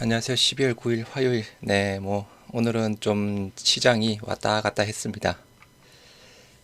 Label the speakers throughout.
Speaker 1: 안녕하세요. 12월 9일 화요일. 네, 뭐 오늘은 좀 시장이 왔다 갔다 했습니다.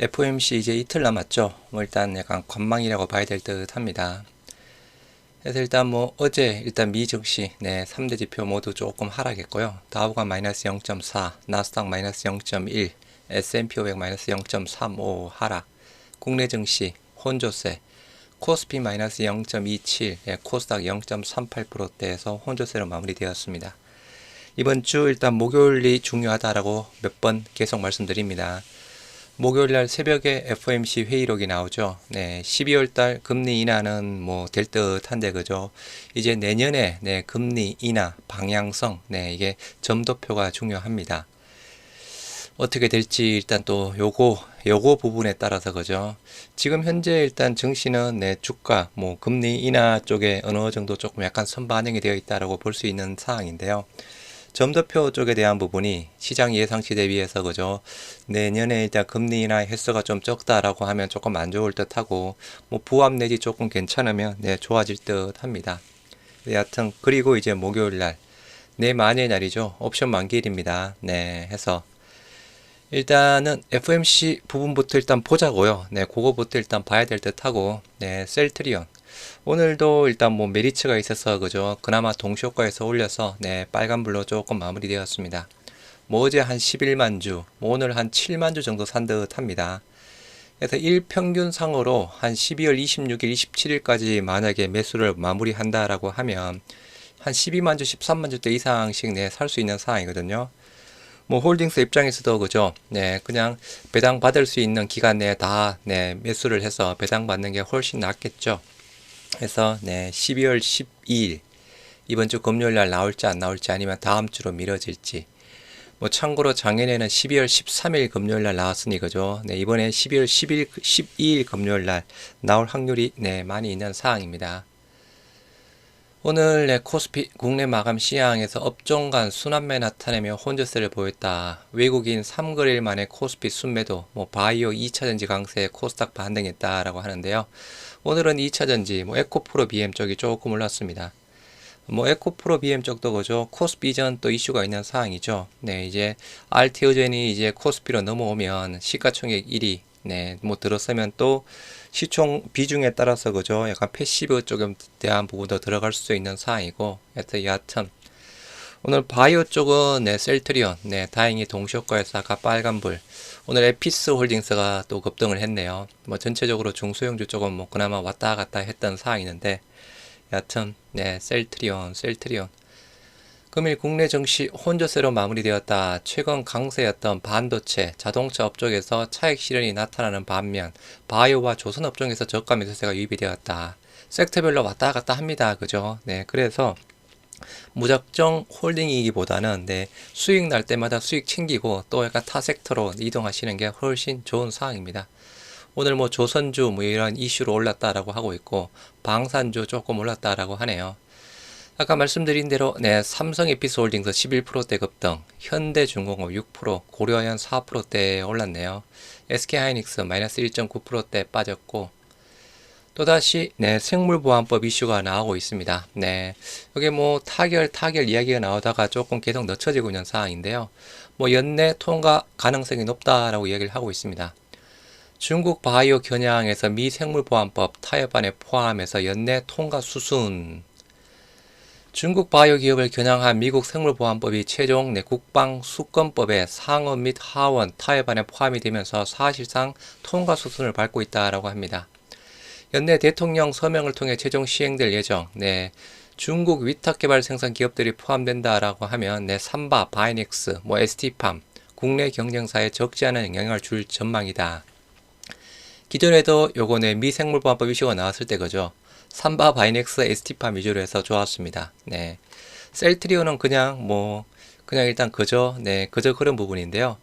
Speaker 1: FOMC 이제 이틀 남았죠. 뭐 일단 약간 관망이라고 봐야 될 듯합니다. 그래서 일단 뭐 어제 일단 미 증시 네 3대 지표 모두 조금 하락했고요. 다우가 마이너스 0.4, 나스닥 마이너스 0.1, S&P 500 마이너스 0.35 하락. 국내 증시 혼조세 코스피 마이너스 0.27, 예, 코스닥 0.38%대에서 혼조세로 마무리되었습니다. 이번 주 일단 목요일이 중요하다라고 몇 번 계속 말씀드립니다. 목요일 날 새벽에 FOMC 회의록이 나오죠. 네, 12월 달 금리 인하는 뭐 될 듯한데 그죠. 이제 내년에 네, 금리 인하 방향성 네, 이게 점도표가 중요합니다. 어떻게 될지 일단 또 요거 요거 부분에 따라서 그죠. 지금 현재 일단 증시는 내 주가 뭐 금리 인하 쪽에 어느 정도 조금 약간 선반영이 되어 있다라고 볼 수 있는 상황인데요. 점도표 쪽에 대한 부분이 시장 예상치 대비해서 그죠. 내년에 일단 금리 인하 횟수가 좀 적다라고 하면 조금 안 좋을 듯 하고 뭐 부합 내지 조금 괜찮으면 네 좋아질 듯 합니다. 여하튼 그리고 이제 목요일 날내 만의 날이죠. 옵션 만기일입니다. 네 해서 일단은 FMC 부분부터 일단 보자고요. 네, 그거부터 일단 봐야 될 듯하고, 네, 셀트리온. 오늘도 일단 뭐 메리츠가 있어서 그죠. 그나마 동시효과에서 올려서 네, 빨간불로 조금 마무리되었습니다. 뭐 어제 한 11만 주, 뭐 오늘 한 7만 주 정도 산 듯합니다. 그래서 일평균상으로 한 12월 26일, 27일까지 만약에 매수를 마무리한다라고 하면 한 12만 주, 13만 주대 이상씩 네, 살 수 있는 상황이거든요. 뭐 홀딩스 입장에서도 그죠. 네, 그냥 배당 받을 수 있는 기간 내에 다 네, 매수를 해서 배당 받는 게 훨씬 낫겠죠. 그래서 네, 12월 12일 이번 주 금요일 날 나올지 안 나올지 아니면 다음 주로 미뤄질지. 뭐 참고로 작년에는 12월 13일 금요일 날 나왔으니 그죠. 네, 이번에 12월 10일 12일 금요일 날 나올 확률이 네, 많이 있는 사항입니다. 오늘 내 코스피 국내 마감 시향에서 업종 간 순환매 나타내며 혼조세를 보였다. 외국인 3거래일 만에 코스피 순매도, 뭐 바이오 2차전지 강세에 코스닥 반등했다라고 하는데요. 오늘은 2차전지, 뭐 에코프로 BM 쪽이 조금 올랐습니다. 뭐 에코프로 BM 쪽도 그죠. 코스피 전 또 이슈가 있는 사항이죠. 네, 이제 알테오젠이 이제 코스피로 넘어오면 시가총액 1위, 네, 뭐 들었으면 또 시총 비중에 따라서 그죠. 약간 패시브 쪽에 대한 부분도 들어갈 수 있는 사항이고, 여튼 여하튼 오늘 바이오 쪽은 네, 셀트리온, 네, 다행히 동시효과에서 아까 빨간불. 오늘 에피스 홀딩스가 또 급등을 했네요. 뭐 전체적으로 중소형주 쪽은 뭐 그나마 왔다 갔다 했던 사항이는데, 여하튼 네, 셀트리온, 셀트리온. 금일 국내 증시 혼조세로 마무리되었다. 최근 강세였던 반도체, 자동차 업종에서 차익 실현이 나타나는 반면 바이오와 조선 업종에서 저가 매수세가 유입이 되었다. 섹터별로 왔다 갔다 합니다. 그죠? 네, 그래서 무작정 홀딩이기보다는 네, 수익 날 때마다 수익 챙기고 또 약간 타 섹터로 이동하시는 게 훨씬 좋은 상황입니다. 오늘 뭐 조선주 뭐 이런 이슈로 올랐다라고 하고 있고 방산주 조금 올랐다라고 하네요. 아까 말씀드린 대로 네, 삼성 에피스홀딩스 11%대 급등, 현대중공업 6%, 고려현 4%대 올랐네요. SK하이닉스 마이너스 1.9%대 빠졌고 또다시 네, 생물보안법 이슈가 나오고 있습니다. 네, 여기 뭐 타결 타결 이야기가 나오다가 조금 계속 늦춰지고 있는 상황인데요. 뭐 연내 통과 가능성이 높다라고 이야기를 하고 있습니다. 중국 바이오 겨냥에서 미 생물보안법 타협안에 포함해서 연내 통과 수순 중국 바이오 기업을 겨냥한 미국 생물보안법이 최종 내 국방 수권법의 상원 및 하원 타협안에 포함이 되면서 사실상 통과 수순을 밟고 있다라고 합니다. 연내 대통령 서명을 통해 최종 시행될 예정. 네. 중국 위탁개발 생산 기업들이 포함된다라고 하면 내 삼바, 바이닉스, 뭐 ST팜, 국내 경쟁사에 적지 않은 영향을 줄 전망이다. 기존에도 요거 내 미생물보안법 이슈가 나왔을 때 그죠. 삼바 바이넥스 ST팜 위주로 해서 좋았습니다. 네. 셀트리온은 그냥 뭐 그냥 일단 그저 네 그저 그런 부분인데요.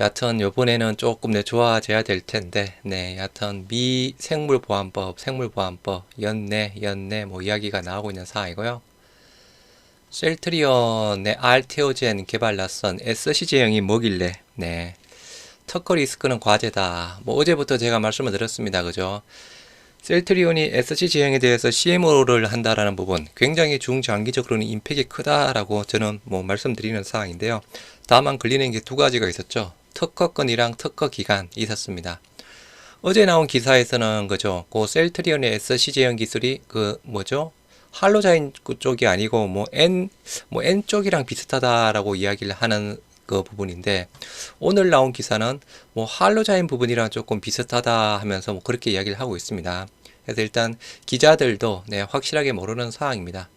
Speaker 1: 여하튼 요번에는 조금 네 좋아져야 될 텐데 네 여하튼 미 생물 보안법 생물 보안법 연내 연내 뭐 이야기가 나오고 있는 상황이고요. 셀트리온의 알테오젠 개발 낯선 SC 제형이 뭐길래 네 특허 리스크는 과제다. 뭐 어제부터 제가 말씀을 드렸습니다. 그죠? 셀트리온이 SC 제형에 대해서 CMO를 한다라는 부분 굉장히 중장기적으로는 임팩이 크다라고 저는 뭐 말씀드리는 사항인데요. 다만 걸리는 게 두 가지가 있었죠. 특허권이랑 특허 기간이 있었습니다. 어제 나온 기사에서는 그죠. 그 셀트리온의 SC 제형 기술이 그 뭐죠? 할로자인 쪽이 아니고 뭐 N 뭐 N 쪽이랑 비슷하다라고 이야기를 하는 그 부분인데 오늘 나온 기사는 뭐 할로자인 부분이랑 조금 비슷하다 하면서 뭐 그렇게 이야기를 하고 있습니다. 그래서 일단 기자들도 네, 확실하게 모르는 사항입니다.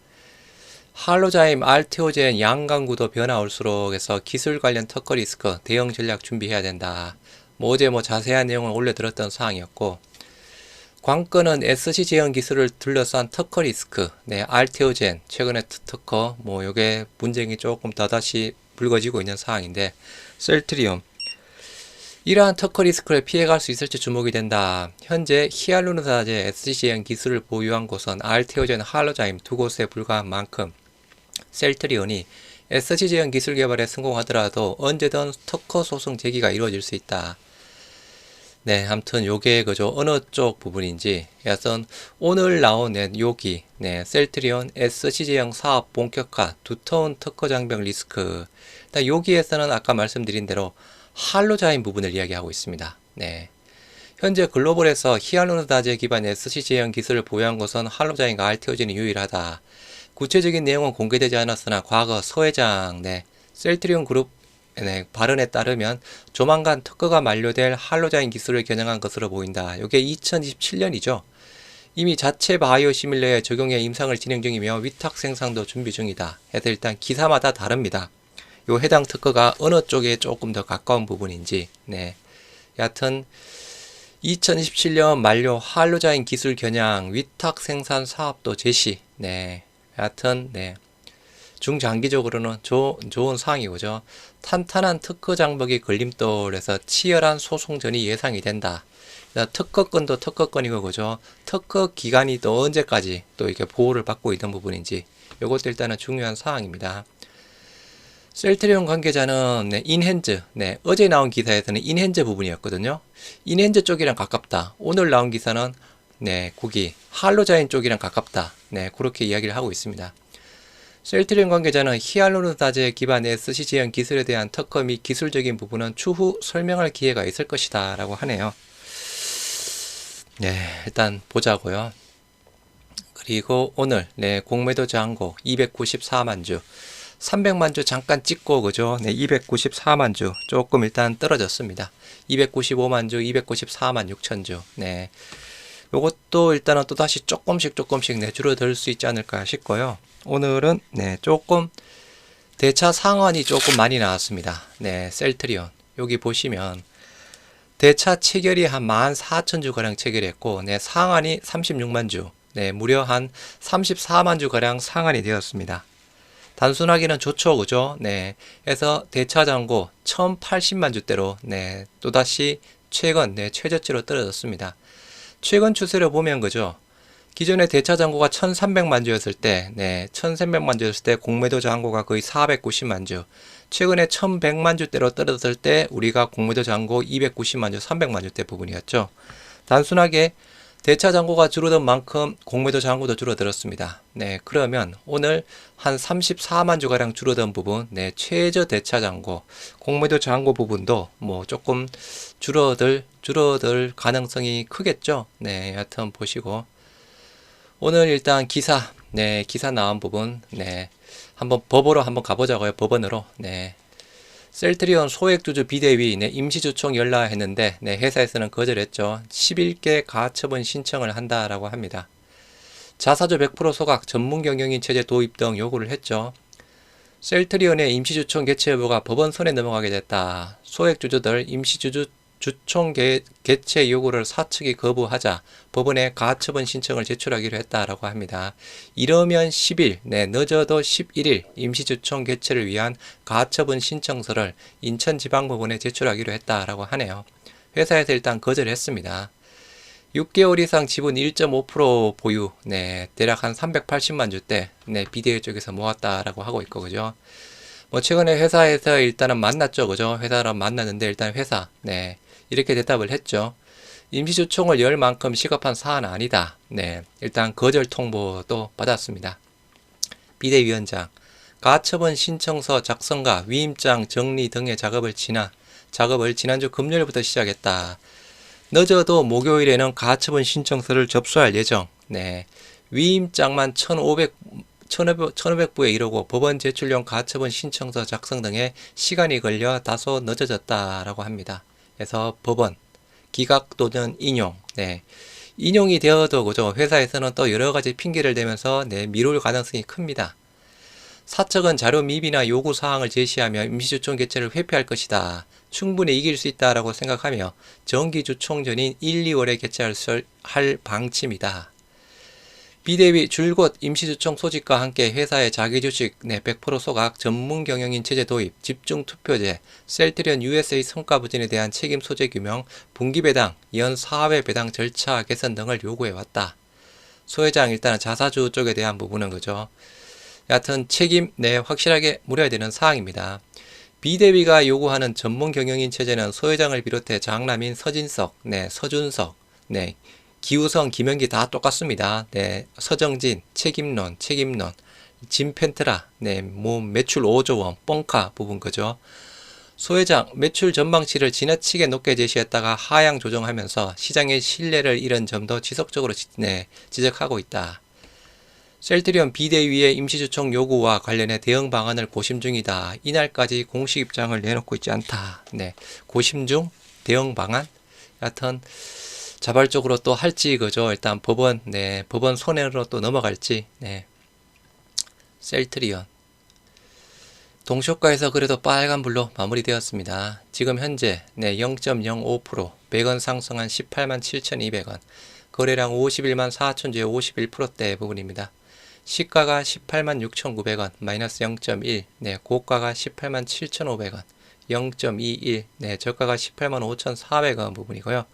Speaker 1: 할로자임, 알테오젠, 양강구도 변화 올수록 해서 기술 관련 특허 리스크, 대응 전략 준비해야 된다. 뭐 어제 뭐 자세한 내용을 올려드렸던 사항이었고 관건은 SC 제형 기술을 둘러싼 특허 리스크, 네, 알테오젠, 최근에 특허, 뭐 요게 분쟁이 조금 더다시 불거지고 있는 사항인데 셀트리움, 이러한 특허 리스크를 피해갈 수 있을지 주목이 된다. 현재 히알루론사제 SCC형 기술을 보유한 곳은 알테오젠, 할로자임 두 곳에 불과한 만큼 셀트리온이 SCC형 기술 개발에 성공하더라도 언제든 특허 소송 제기가 이루어질 수 있다. 네, 아무튼 요게 그저 어느 쪽 부분인지 여하튼 오늘 나온 네, 요기 네, 셀트리온 SCC형 사업 본격화 두터운 특허 장벽 리스크 여기에서는 아까 말씀드린 대로 할로자인 부분을 이야기하고 있습니다. 네. 현재 글로벌에서 히알루론다제 기반 SC 제형 기술을 보유한 곳은 할로자인과 알테오젠이 유일하다. 구체적인 내용은 공개되지 않았으나 과거 서 회장 네, 셀트리온 그룹 네, 발언에 따르면 조만간 특허가 만료될 할로자인 기술을 겨냥한 것으로 보인다. 이게 2027년이죠. 이미 자체 바이오 시밀러에 적용해 임상을 진행 중이며 위탁 생산도 준비 중이다. 해서 일단 기사마다 다릅니다. 요 해당 특허가 어느 쪽에 조금 더 가까운 부분인지 네 여하튼 2017년 만료 할로자인 기술 겨냥 위탁 생산 사업도 제시 네 여하튼 네 중장기적으로는 조, 좋은 사항이고죠 탄탄한 특허 장벽이 걸림돌에서 치열한 소송전이 예상이 된다 특허권도 특허권이고 그죠 특허 기간이 또 언제까지 또 이렇게 보호를 받고 있는 부분인지 이것도 일단은 중요한 사항입니다. 셀트리온 관계자는 네, 인핸즈, 네, 어제 나온 기사에서는 인핸즈 부분이었거든요. 인핸즈 쪽이랑 가깝다. 오늘 나온 기사는 네, 거기 할로자인 쪽이랑 가깝다. 네, 그렇게 이야기를 하고 있습니다. 셀트리온 관계자는 히알루론사제 기반의 제형 기술에 대한 특허 및 기술적인 부분은 추후 설명할 기회가 있을 것이다 라고 하네요. 네, 일단 보자고요. 그리고 오늘 네, 공매도 잔고 294만 주 300만 주 잠깐 찍고 그죠? 네, 294만 주 조금 일단 떨어졌습니다. 295만 주, 294만 6천 주. 네. 요것도 일단은 또 다시 조금씩 조금씩 네, 줄어들 수 있지 않을까 싶고요. 오늘은 네, 조금 대차 상환이 조금 많이 나왔습니다. 네, 셀트리온. 여기 보시면 대차 체결이 한 14,000주 가량 체결했고 네, 상환이 36만 주. 네, 무려 한 34만 주 가량 상환이 되었습니다. 단순하기는 좋죠, 그죠? 네. 해서 대차 잔고 1080만 주대로, 네. 또다시 최근, 네, 최저치로 떨어졌습니다. 최근 추세를 보면, 그죠? 기존의 대차 잔고가 1300만 주였을 때, 네, 1300만 주였을 때 공매도 잔고가 거의 490만 주. 최근에 1100만 주대로 떨어졌을 때 우리가 공매도 잔고 290만 주, 300만 주대 부분이었죠. 단순하게 대차 잔고가 줄어든 만큼 공매도 잔고도 줄어들었습니다. 네, 그러면 오늘 한 34만 주가량 줄어든 부분, 네, 최저 대차 잔고, 공매도 잔고 부분도 뭐 조금 줄어들, 줄어들 가능성이 크겠죠. 네, 여하튼 보시고. 오늘 일단 기사, 네, 기사 나온 부분, 네, 한번 법으로 한번 가보자고요. 법원으로. 네, 셀트리온 소액주주 비대위 네, 임시주총 연락했는데 네, 회사에서는 거절했죠. 11개 가처분 신청을 한다라고 합니다. 자사주 100% 소각, 전문 경영인 체제 도입 등 요구를 했죠. 셀트리온의 임시주총 개최 여부가 법원 손에 넘어가게 됐다. 소액주주들 임시주주 주총 개, 개최 요구를 사측이 거부하자 법원에 가처분 신청을 제출하기로 했다라고 합니다. 이러면 10일, 네, 늦어도 11일 임시주총 개최를 위한 가처분 신청서를 인천지방법원에 제출하기로 했다라고 하네요. 회사에서 일단 거절했습니다. 6개월 이상 지분 1.5% 보유, 네, 대략 한 380만 주대, 네, 비대위 쪽에서 모았다라고 하고 있고, 그죠? 뭐, 최근에 회사에서 일단은 만났죠, 그죠? 회사랑 만났는데, 일단 회사, 네, 이렇게 대답을 했죠. 임시주총을 열 만큼 시급한 사안 아니다. 네, 일단 거절 통보도 받았습니다. 비대위원장, 가처분 신청서 작성과 위임장 정리 등의 작업을 지나 작업을 지난주 금요일부터 시작했다. 늦어도 목요일에는 가처분 신청서를 접수할 예정. 네. 위임장만 1,500 1500, 1500부에 이르고 법원 제출용 가처분 신청서 작성 등에 시간이 걸려 다소 늦어졌다라고 합니다. 그래서 법원 기각 또는 인용. 네. 인용이 되어도 그죠. 회사에서는 또 여러 가지 핑계를 대면서 네, 미룰 가능성이 큽니다. 사측은 자료 미비나 요구 사항을 제시하며 임시주총 개최를 회피할 것이다. 충분히 이길 수 있다라고 생각하며 정기주총전인 1, 2월에 개최할 할 방침이다. 비대위 줄곧 임시주총 소집과 함께 회사의 자기주식 내 100% 소각, 전문 경영인 체제 도입, 집중 투표제, 셀트리온 USA 성과 부진에 대한 책임 소재 규명, 분기 배당, 연 4회 배당 절차 개선 등을 요구해 왔다. 소 회장 일단은 자사주 쪽에 대한 부분은 그죠. 여하튼 책임 내 확실하게 물어야 되는 사항입니다. 비대위가 요구하는 전문 경영인 체제는 소 회장을 비롯해 장남인 서진석, 네, 서준석, 네, 기우성, 김영기 다 똑같습니다. 네, 서정진, 책임론, 책임론, 진펜트라, 네, 뭐 매출 5조 원, 뻥카 부분 그죠. 소회장 매출 전망치를 지나치게 높게 제시했다가 하향 조정하면서 시장의 신뢰를 잃은 점도 지속적으로 지, 네, 지적하고 있다. 셀트리온 비대위의 임시주총 요구와 관련해 대응 방안을 고심 중이다. 이날까지 공식 입장을 내놓고 있지 않다. 네, 고심 중 대응 방안. 여하튼 자발적으로 또 할지 그죠. 일단 법원 네 법원 손해로 또 넘어갈지 네 셀트리온 동시효과에서 그래도 빨간불로 마무리되었습니다. 지금 현재 네 0.05% 100원 상승한 18만 7,200원 거래량 51만 4천주의 51%대 부분입니다. 시가가 18만 6,900원 마이너스 0.1 네, 고가가 18만 7,500원 0.21 네, 저가가 18만 5,400원 부분이고요.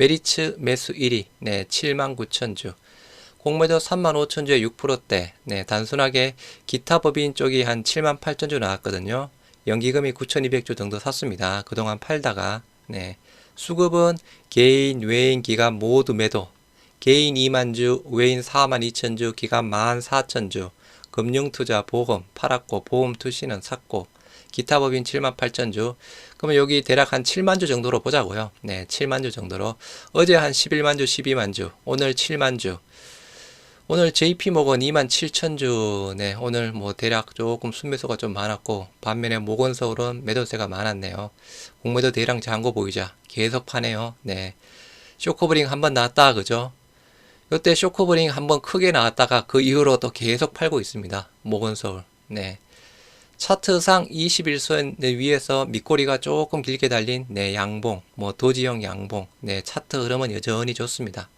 Speaker 1: 메리츠 매수 1위, 네, 7만 9천 주. 공매도 3만 5천 주에 6%대, 네, 단순하게 기타 법인 쪽이 한 7만 8천 주 나왔거든요. 연기금이 9,200주 정도 샀습니다. 그동안 팔다가, 네. 수급은 개인, 외인, 기간 모두 매도. 개인 2만 주, 외인 4만 2천 주, 기간 1만 4천 주. 금융투자 보험 팔았고 보험 투시는 샀고 기타 법인 7만 8천 주. 그러면 여기 대략 한 7만 주 정도로 보자고요. 네, 7만 주 정도로. 어제 한 11만 주, 12만 주. 오늘 7만 주. 오늘 JP 모건 2만 7천 주. 네, 오늘 뭐 대략 조금 순매수가 좀 많았고 반면에 모건 서울은 매도세가 많았네요. 공매도 대량 잔고 보이자 계속 파네요. 네. 쇼커브링 한 번 나왔다 그죠? 이때 쇼커브링 한번 크게 나왔다가 그 이후로 또 계속 팔고 있습니다. 모건 서울. 네. 차트상 21선 위에서 밑꼬리가 조금 길게 달린 네, 양봉, 뭐 도지형 양봉, 네, 차트 흐름은 여전히 좋습니다.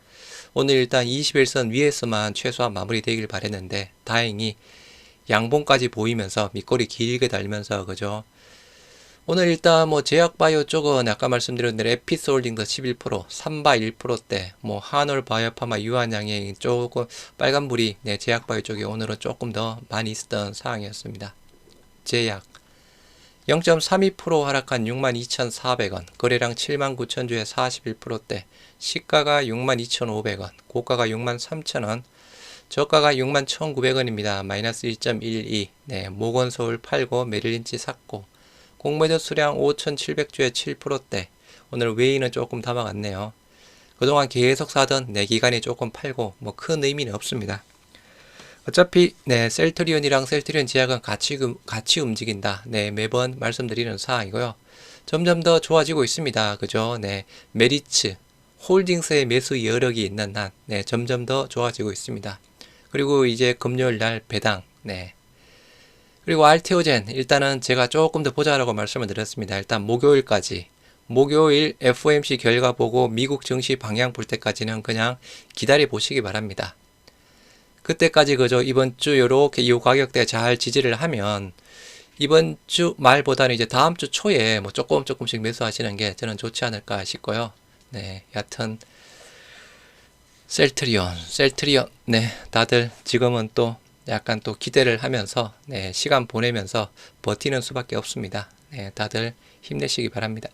Speaker 1: 오늘 일단 21선 위에서만 최소한 마무리되길 바랬는데 다행히 양봉까지 보이면서 밑꼬리 길게 달면서 그죠. 오늘 일단 뭐 제약바이오 쪽은 아까 말씀드린 대로 에피스홀딩도 11%, 삼바 1%대, 뭐 한올 바이오파마 유한양행 조금 빨간불이 네, 제약바이오 쪽에 오늘은 조금 더 많이 있었던 상황이었습니다. 제약 0.32% 하락한 62,400원, 거래량 79,000주에 41%대, 시가가 62,500원, 고가가 63,000원, 저가가 61,900원입니다. 마이너스 1.12, 네, 모건 서울 팔고 메릴린치 샀고, 공매도 수량 5,700주에 7%대, 오늘 외인은 조금 담아갔네요. 그동안 계속 사던 내기간이 조금 팔고, 뭐 큰 의미는 없습니다. 어차피 네 셀트리온이랑 셀트리온 제약은 같이 같이 움직인다. 네 매번 말씀드리는 사항이고요. 점점 더 좋아지고 있습니다. 그죠? 네 메리츠 홀딩스의 매수 여력이 있는 한 네, 점점 더 좋아지고 있습니다. 그리고 이제 금요일 날 배당 네. 그리고 알테오젠 일단은 제가 조금 더 보자라고 말씀을 드렸습니다. 일단 목요일까지 목요일 FOMC 결과 보고 미국 증시 방향 볼 때까지는 그냥 기다려 보시기 바랍니다. 그때까지 그저 이번 주 요렇게 이 가격대 잘 지지를 하면 이번 주 말보다는 이제 다음 주 초에 뭐 조금 조금씩 매수하시는 게 저는 좋지 않을까 싶고요. 네, 여튼 셀트리온, 셀트리온, 네, 다들 지금은 또 약간 또 기대를 하면서 네, 시간 보내면서 버티는 수밖에 없습니다. 네, 다들 힘내시기 바랍니다.